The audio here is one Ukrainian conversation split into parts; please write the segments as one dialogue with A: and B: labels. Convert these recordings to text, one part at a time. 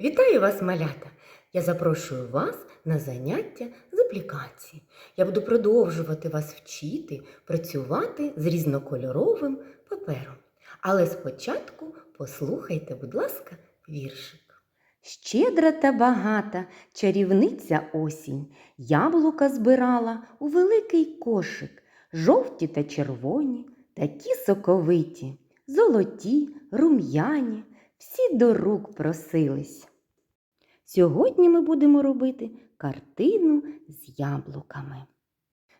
A: Вітаю вас, малята! Я запрошую вас на заняття з аплікації. Я буду продовжувати вас вчити працювати з різнокольоровим папером. Але спочатку послухайте, будь ласка, віршик. Щедра та багата чарівниця осінь, яблука збирала у великий кошик, жовті та червоні, такі соковиті, золоті, рум'яні, всі до рук просились. Сьогодні ми будемо робити картину з яблуками.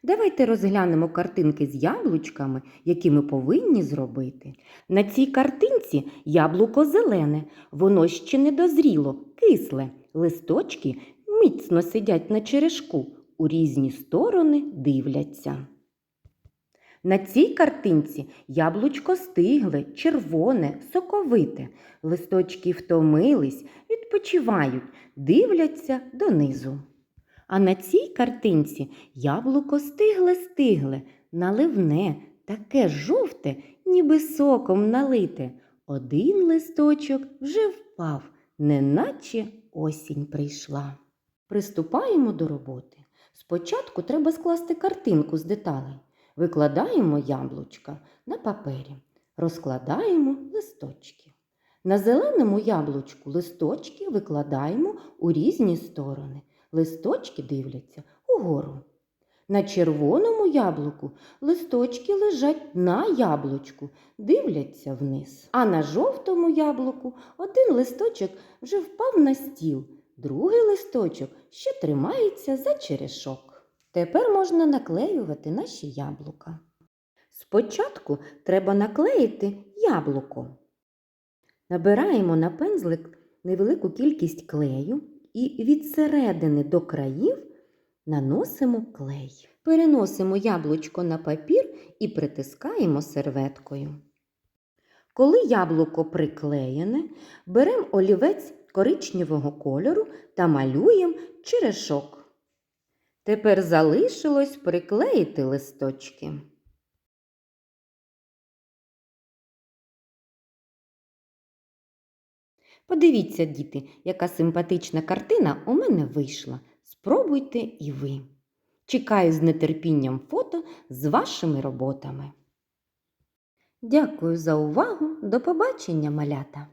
A: Давайте розглянемо картинки з яблучками, які ми повинні зробити. На цій картинці яблуко зелене, воно ще не дозріло, кисле. Листочки міцно сидять на черешку, у різні сторони дивляться. На цій картинці яблучко стигле, червоне, соковите. Листочки втомились, відпочивають, дивляться донизу. А на цій картинці яблуко стигле-стигле, наливне, таке жовте, ніби соком налите. Один листочок вже впав, неначе осінь прийшла. Приступаємо до роботи. Спочатку треба скласти картинку з деталей. Викладаємо яблучка на папері, розкладаємо листочки. На зеленому яблучку листочки викладаємо у різні сторони. Листочки дивляться угору. На червоному яблуку листочки лежать на яблучку, дивляться вниз. А на жовтому яблуку один листочок вже впав на стіл, другий листочок ще тримається за черешок. Тепер можна наклеювати наші яблука. Спочатку треба наклеїти яблуко. Набираємо на пензлик невелику кількість клею і від середини до країв наносимо клей. Переносимо яблучко на папір і притискаємо серветкою. Коли яблуко приклеєне, беремо олівець коричневого кольору та малюємо черешок. Тепер залишилось приклеїти листочки. Подивіться, діти, яка симпатична картина у мене вийшла. Спробуйте і ви. Чекаю з нетерпінням фото з вашими роботами. Дякую за увагу. До побачення, малята!